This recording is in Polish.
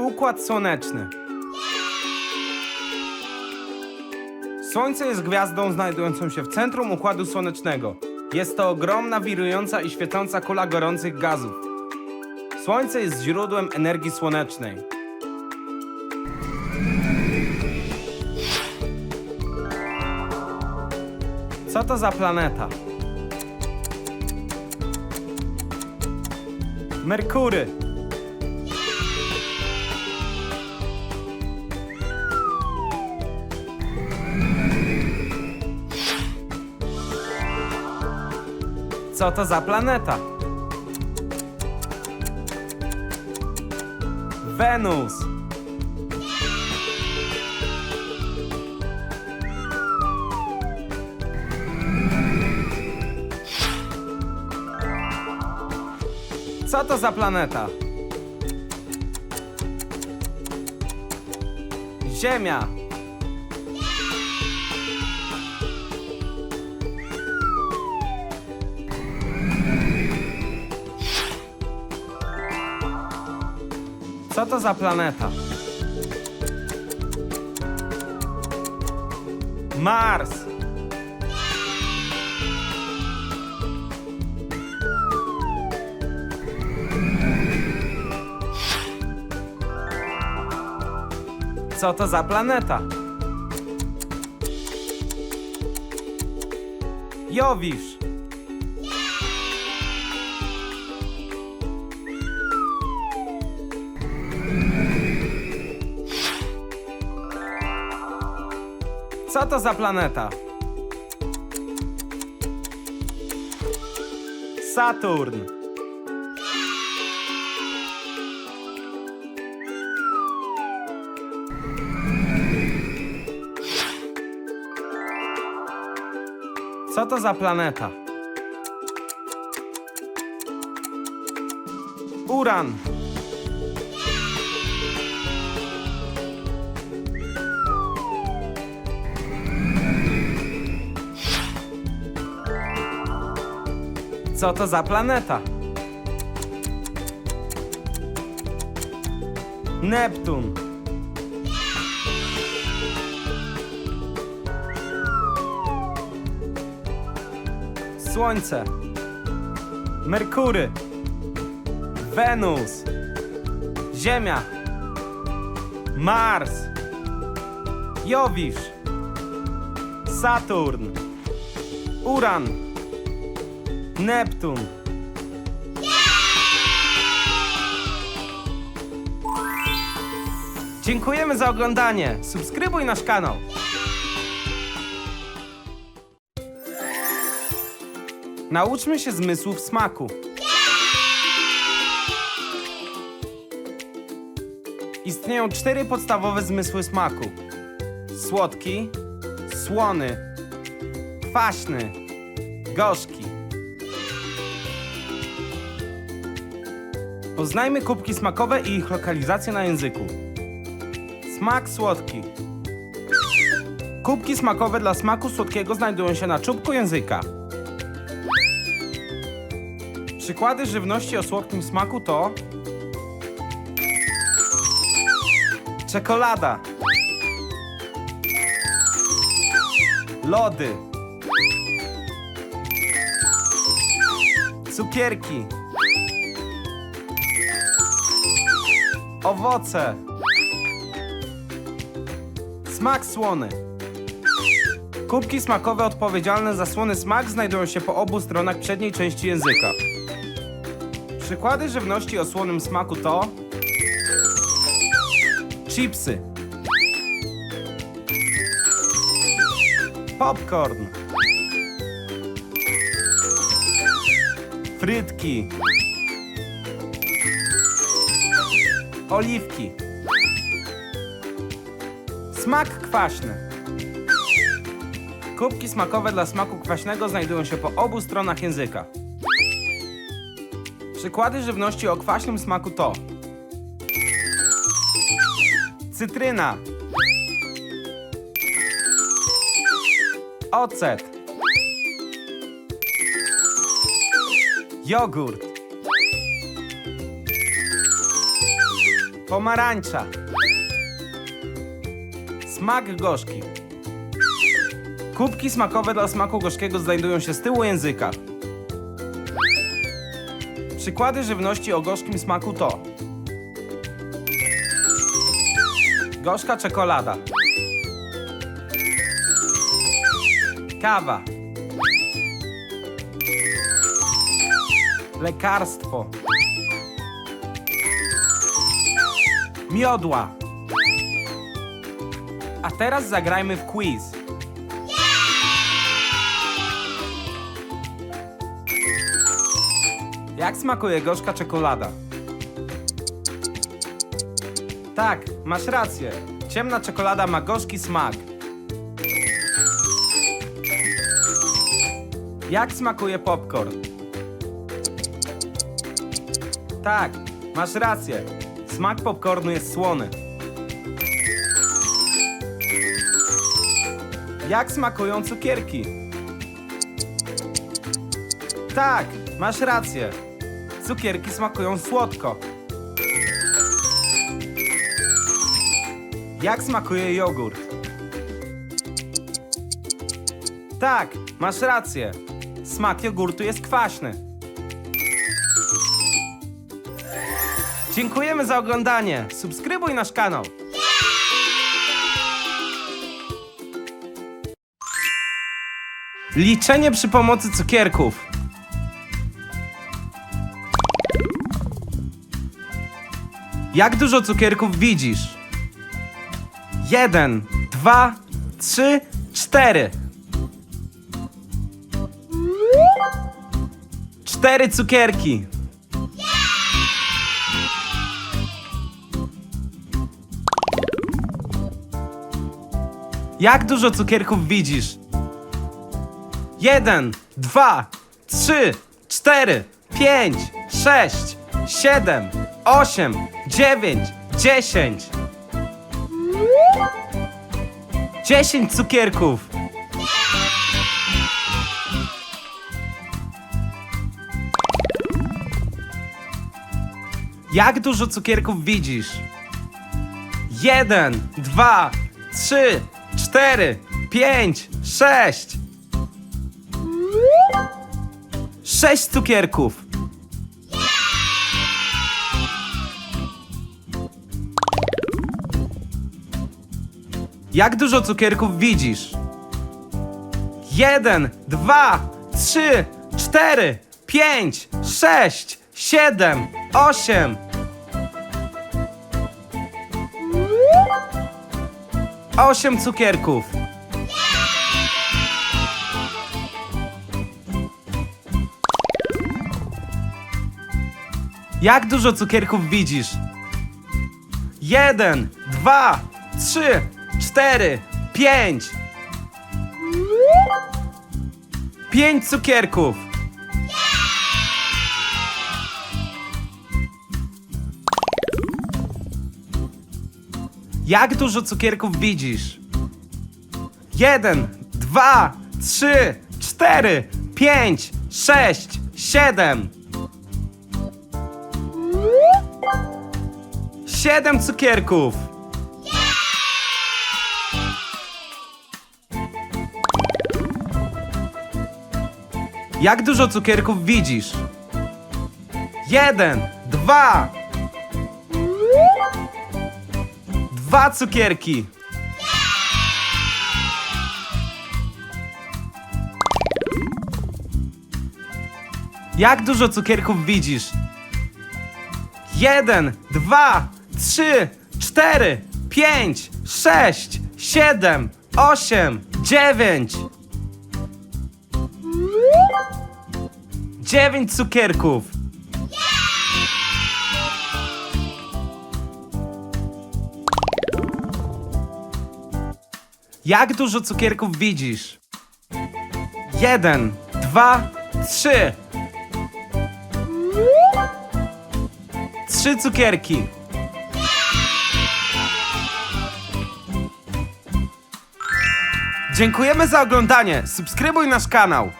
Układ Słoneczny. Słońce jest gwiazdą znajdującą się w centrum Układu Słonecznego. Jest to ogromna, wirująca i świecąca kula gorących gazów. Słońce jest źródłem energii słonecznej. Co to za planeta? Merkury. Co to za planeta? Wenus. Co to za planeta? Ziemia. Co to za planeta? Mars. Co to za planeta? Jowisz. Co to za planeta? Saturn. Co to za planeta? Uran. Co to za planeta? Neptun. Słońce. Merkury. Wenus. Ziemia. Mars. Jowisz. Saturn. Uran. Neptun. Dziękujemy za oglądanie. Subskrybuj nasz kanał. Nauczmy się zmysłów smaku. Istnieją cztery podstawowe zmysły smaku: słodki, słony, kwaśny, gorzki. Poznajmy kubki smakowe i ich lokalizację na języku. Smak słodki. Kubki smakowe dla smaku słodkiego znajdują się na czubku języka. Przykłady żywności o słodkim smaku to czekolada, lody, cukierki, owoce, smak słony. Kubki smakowe odpowiedzialne za słony smak znajdują się po obu stronach przedniej części języka. Przykłady żywności o słonym smaku to chipsy, popcorn, frytki, oliwki, smak kwaśny. Kubki smakowe dla smaku kwaśnego znajdują się po obu stronach języka. Przykłady żywności o kwaśnym smaku to cytryna, ocet, jogurt, Pomarańcza. Smak gorzki. Kubki smakowe dla smaku gorzkiego znajdują się z tyłu języka. Przykłady żywności o gorzkim smaku to Gorzka czekolada Kawa Lekarstwo Miodła A teraz zagrajmy w quiz. Jak smakuje gorzka czekolada? Tak, masz rację. Ciemna czekolada ma gorzki smak. Jak smakuje popcorn? Tak, masz rację. Smak popcornu jest słony. Jak smakują cukierki? Tak, masz rację. Cukierki smakują słodko. Jak smakuje jogurt? Tak, masz rację. Smak jogurtu jest kwaśny. Dziękujemy za oglądanie. Subskrybuj nasz kanał. Liczenie przy pomocy cukierków. Jak dużo cukierków widzisz? Jeden, dwa, trzy, cztery. Cztery cukierki. Jak dużo cukierków widzisz? Jeden, dwa, trzy, cztery, pięć, sześć, siedem, osiem, dziewięć, dziesięć. Dziesięć cukierków. Jak dużo cukierków widzisz? Jeden, dwa, trzy, cztery, pięć, sześć. Sześć cukierków. Jak dużo cukierków widzisz? Jeden, dwa, trzy, cztery, pięć, sześć, siedem, osiem. Osiem cukierków. Jak dużo cukierków widzisz? Jeden, dwa, trzy, cztery, pięć. Pięć cukierków. Jak dużo cukierków widzisz? Jeden, dwa, trzy, cztery, pięć, sześć, siedem. Siedem cukierków. Jak dużo cukierków widzisz? Jeden, dwa. Dwa cukierki. Jak dużo cukierków widzisz? Jeden, dwa, trzy, cztery, pięć, sześć, siedem, osiem, dziewięć. Dziewięć cukierków. Jak dużo cukierków widzisz? Jeden, dwa, trzy. Trzy cukierki. Dziękujemy za oglądanie. Subskrybuj nasz kanał.